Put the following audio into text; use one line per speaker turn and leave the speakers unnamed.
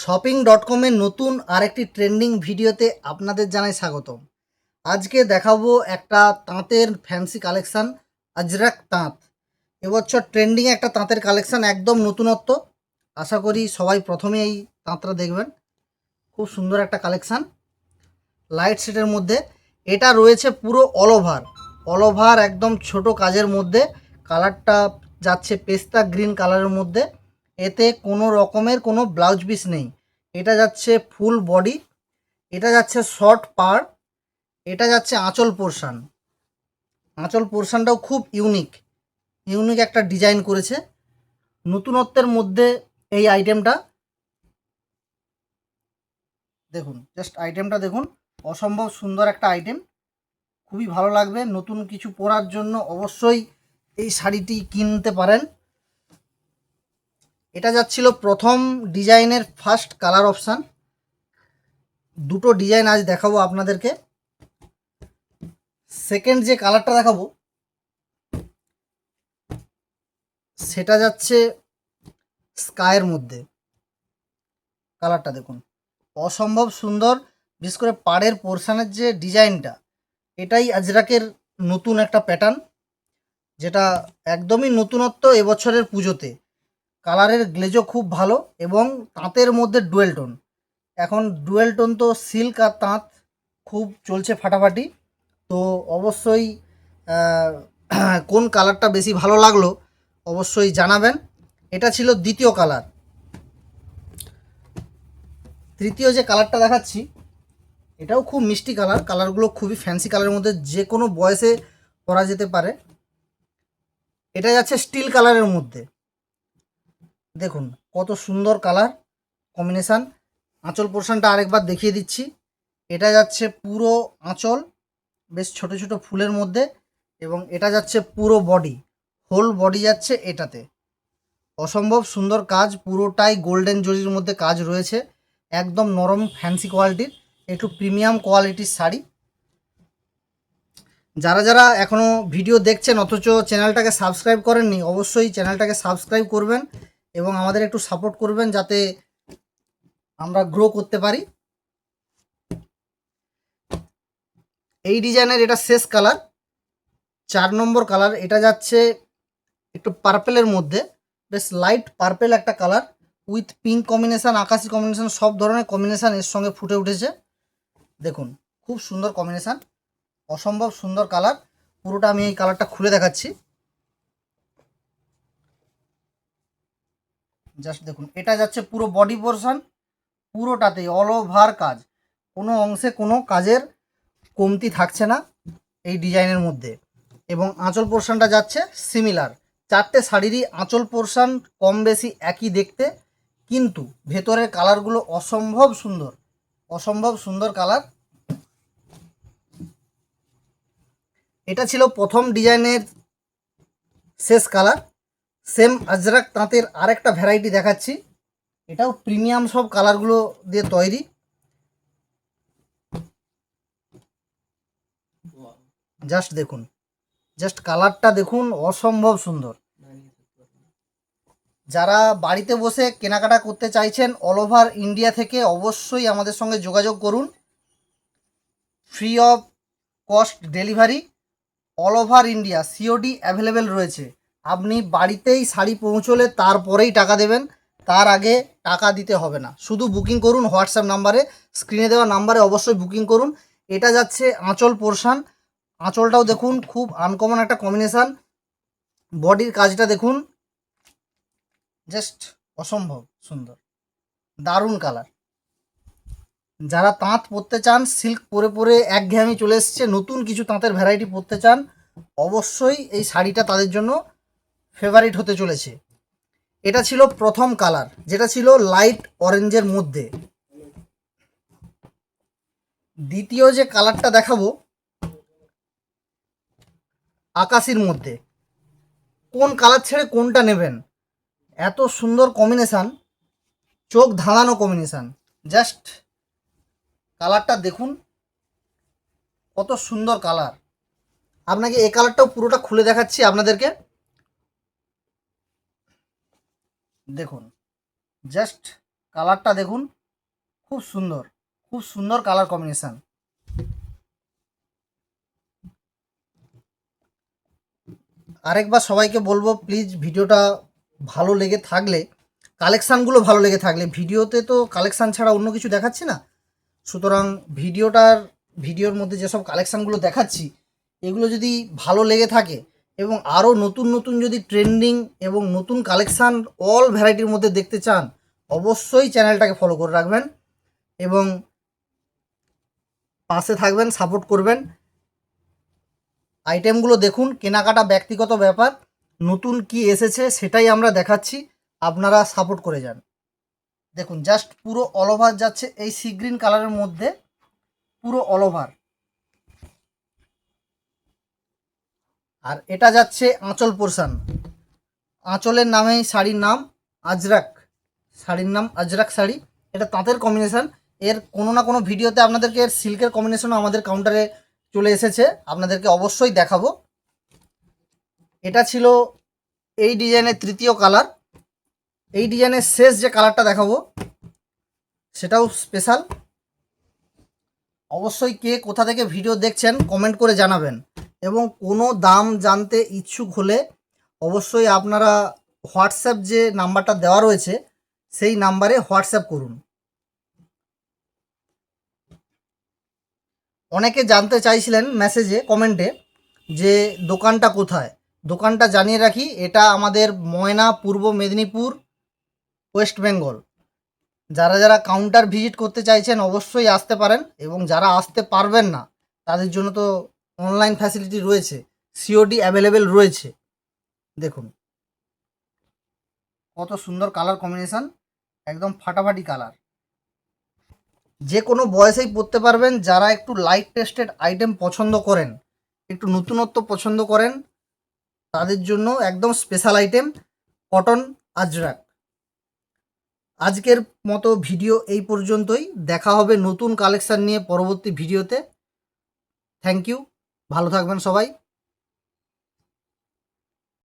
Shopping dot কমের নতুন আরেকটি ট্রেন্ডিং ভিডিওতে আপনাদের জানাই স্বাগতম। আজকে দেখাবো একটা তাঁতের ফ্যান্সি কালেকশান আজরাক তাঁত। এবছর ট্রেন্ডিং একটা তাঁতের কালেকশান একদম নতুনত্ব। আশা করি সবাই প্রথমে এই তাঁতটা দেখবেন। খুব সুন্দর একটা কালেকশান লাইট সেটের মধ্যে। এটা রয়েছে পুরো অল ওভার অল ওভার একদম ছোট কাজের মধ্যে। কালারটা যাচ্ছে পেস্তা গ্রিন কালারের মধ্যে। এতে কোনো রকমের কোনো ব্লাউজ পিস নেই। এটা যাচ্ছে ফুল বডি, এটা যাচ্ছে শর্ট পার, এটা যাচ্ছে আঁচল পোর্শান। আঁচল পোর্শানটাও খুব ইউনিক ইউনিক একটা ডিজাইন করেছে। নতুনত্বের মধ্যে এই আইটেমটা, দেখুন, জাস্ট আইটেমটা দেখুন, অসম্ভব সুন্দর একটা আইটেম। খুবই ভালো লাগবে, নতুন কিছু পরার জন্য অবশ্যই এই শাড়িটি কিনতে পারেন। এটা যাচ্ছিল প্রথম ডিজাইনের ফার্স্ট কালার অপশান দুটো ডিজাইন আজ দেখাবো আপনাদেরকে। সেকেন্ড যে কালারটা দেখাবো, সেটা যাচ্ছে স্কায়ের মধ্যে। কালারটা দেখুন। অসম্ভব সুন্দর, বিশেষ করে পাড়ের পোর্শানের যে ডিজাইনটা, এটাই আজরাকের নতুন একটা প্যাটার্ন যেটা একদমই নতুনত্ব এবছরের পুজোতে। কালারের গ্লেজও খুব ভালো এবং তাঁতের মধ্যে ডুয়েল টোন। এখন ডুয়েল টোন তো সিল্ক আর তাঁত খুব চলছে ফাটাফাটি। তো অবশ্যই কোন কালারটা বেশি ভালো লাগল অবশ্যই জানাবেন। এটা ছিল দ্বিতীয় কালার। তৃতীয় যে কালারটা দেখাচ্ছি, এটাও খুব মিষ্টি কালার। কালারগুলো খুবই ফ্যান্সি কালারের মধ্যে যে কোনো বয়সে পরা যেতে পারে। এটা যাচ্ছে স্টিল কালারের মধ্যে। দেখুন, কত সুন্দর কালার কম্বিনেশান আঁচল পোর্শনটা আরেকবার দেখিয়ে দিচ্ছি। এটা যাচ্ছে পুরো আঁচল, বেশ ছোট ছোট ফুলের মধ্যে, এবং এটা যাচ্ছে পুরো বডি হোল বডি যাচ্ছে এটাতে। অসম্ভব সুন্দর কাজ, পুরোটাই গোল্ডেন জরির মধ্যে কাজ রয়েছে। একদম নরম ফ্যান্সি কোয়ালিটির একটু প্রিমিয়াম কোয়ালিটির শাড়ি। যারা যারা এখনও ভিডিও দেখছেন, অথচ চ্যানেলটাকে সাবস্ক্রাইব করেননি, অবশ্যই চ্যানেলটাকে সাবস্ক্রাইব করবেন। এবং আমাদের একটু সাপোর্ট করবেন যাতে আমরা গ্রো করতে পারি। এই ডিজাইনের এটা শেষ কালার চার নম্বর কালার এটা যাচ্ছে একটু পার্পেলের মধ্যে। বেশ লাইট পার্পেল একটা কালার উইথ পিঙ্ক কম্বিনেশান আকাশি কম্বিনেশান সব ধরনের কম্বিনেশান এর সঙ্গে ফুটে উঠেছে। দেখুন, খুব সুন্দর কম্বিনেশান অসম্ভব সুন্দর কালার পুরোটা আমি এই কালারটা খুলে দেখাচ্ছি। জাস্ট দেখুন, এটা যাচ্ছে পুরো বডি পোর্শন পুরোটাতেই অল ওভার কাজ। কোনো অংশে কোনো কাজের কমতি থাকছে না এই ডিজাইনের মধ্যে। এবং আঁচল পোর্শনটা যাচ্ছে সিমিলার চারটে শাড়িরই আঁচল পোর্শন কম বেশি একই দেখতে, কিন্তু ভেতরের কালারগুলো অসম্ভব সুন্দর। অসম্ভব সুন্দর কালার এটা ছিল প্রথম ডিজাইনের শেষ কালার সেম আজরাক তাঁতের আরেকটা ভ্যারাইটি দেখাচ্ছি। এটাও প্রিমিয়াম সব কালারগুলো দিয়ে তৈরি। জাস্ট দেখুন। জাস্ট কালারটা দেখুন, অসম্ভব সুন্দর। যারা বাড়িতে বসে কেনাকাটা করতে চাইছেন অল ওভার ইন্ডিয়া থেকে অবশ্যই আমাদের সঙ্গে যোগাযোগ করুন। Free of cost delivery all over India COD available রয়েছে। আপনি বাড়িতেই শাড়ি পৌঁছলে তারপরেই টাকা দেবেন, তার আগে টাকা দিতে হবে না। শুধু বুকিং করুন হোয়াটসঅ্যাপ নাম্বারে স্ক্রিনে দেওয়া নাম্বারে অবশ্যই বুকিং করুন। এটা যাচ্ছে আঁচল পোর্শান আঁচলটাও দেখুন, খুব আনকমন একটা কম্বিনেশান বডির কাজটা দেখুন। জাস্ট অসম্ভব সুন্দর। দারুণ কালার যারা তাঁত পরতে চান সিল্ক পরে পরে একঘেয়েমি চলে এসছে, নতুন কিছু তাঁতের ভ্যারাইটি পরতে চান, অবশ্যই এই শাড়িটা তাদের জন্য ফেভারিট হতে চলেছে। এটা ছিল প্রথম কালার যেটা ছিল লাইট অরেঞ্জের মধ্যে। দ্বিতীয় যে কালারটা দেখাবো, আকাশির মধ্যে। কোন কালার ছেড়ে কোনটা নেবেন? এত সুন্দর কম্বিনেশান চোখ ধাঁধানো কম্বিনেশান জাস্ট কালারটা দেখুন, কত সুন্দর কালার আপনাকে এই কালারটাও পুরোটা খুলে দেখাচ্ছি আপনাদেরকে। দেখুন জাস্ট কালারটা দেখুন, খুব সুন্দর খুব সুন্দর কালার কম্বিনেশন আরেকবার সবাইকে বলব প্লিজ ভিডিওটা ভালো লেগে থাকলে কালেকশানগুলো ভালো লেগে থাকলে, ভিডিওতে তো কালেকশান ছাড়া অন্য কিছু দেখাচ্ছি না। সুতরাং ভিডিওটার, ভিডিওর মধ্যে যেসব কালেকশানগুলো দেখাচ্ছি, এগুলো যদি ভালো লেগে থাকে এবং আরও নতুন নতুন যদি ট্রেন্ডিং এবং নতুন কালেকশান অল ভ্যারাইটির মধ্যে দেখতে চান, অবশ্যই চ্যানেলটাকে ফলো করে রাখবেন এবং পাশে থাকবেন সাপোর্ট করবেন। আইটেমগুলো দেখুন, কেনাকাটা ব্যক্তিগত ব্যাপার, নতুন কি এসেছে সেটাই আমরা দেখাচ্ছি, আপনারা সাপোর্ট করে যান। দেখুন জাস্ট পুরো অল ওভার যাচ্ছে, এই সি গ্রিন কালারের মধ্যে পুরো অল ওভার আর এটা যাচ্ছে আঁচল পোর্শন আঁচলের নামেই শাড়ির নাম আজরাক। শাড়ির নাম আজরাক শাড়ি। এটা তাঁতের কম্বিনেশান এর কোনো না কোনো ভিডিওতে আপনাদেরকে এর সিল্কের কম্বিনেশনও আমাদের কাউন্টারে চলে এসেছে। আপনাদেরকে অবশ্যই দেখাবো। এটা ছিল এই ডিজাইনের তৃতীয় কালার এই ডিজাইনের শেষ যে কালারটা দেখাবো, সেটাও স্পেশাল অবশ্যই কে কোথা থেকে ভিডিও দেখছেন কমেন্ট করে জানাবেন। এবং কোনো দাম জানতে ইচ্ছুক হলে অবশ্যই আপনারা হোয়াটসঅ্যাপ যে নাম্বারটা দেওয়া রয়েছে, সেই নাম্বারে হোয়াটসঅ্যাপ করুন। অনেকে জানতে চাইছিলেন মেসেজে, কমেন্টে, যে দোকানটা কোথায়? দোকানটা জানিয়ে রাখি, এটা আমাদের ময়না, পূর্ব মেদিনীপুর, ওয়েস্ট বেঙ্গল। যারা যারা কাউন্টার ভিজিট করতে চাইছেন, অবশ্যই আসতে পারেন এবং যারা আসতে পারবেন না, তাদের জন্য তো অনলাইন ফ্যাসিলিটি রয়েছে সিওডি অ্যাভেলেবেল রয়েছে। দেখুন, কত সুন্দর কালার কম্বিনেশন একদম ফাটাফাটি কালার যে কোনো বয়সেই পরতে পারবেন, যারা একটু লাইট টেস্টেড আইটেম পছন্দ করেন, একটু নতুনত্ব পছন্দ করেন, তাদের জন্য একদম স্পেশাল আইটেম কটন আজরাক আজকের মতো ভিডিও এই পর্যন্তই। দেখা হবে নতুন কালেকশান নিয়ে পরবর্তী ভিডিওতে থ্যাংক ইউ ভালো থাকবেন সবাই।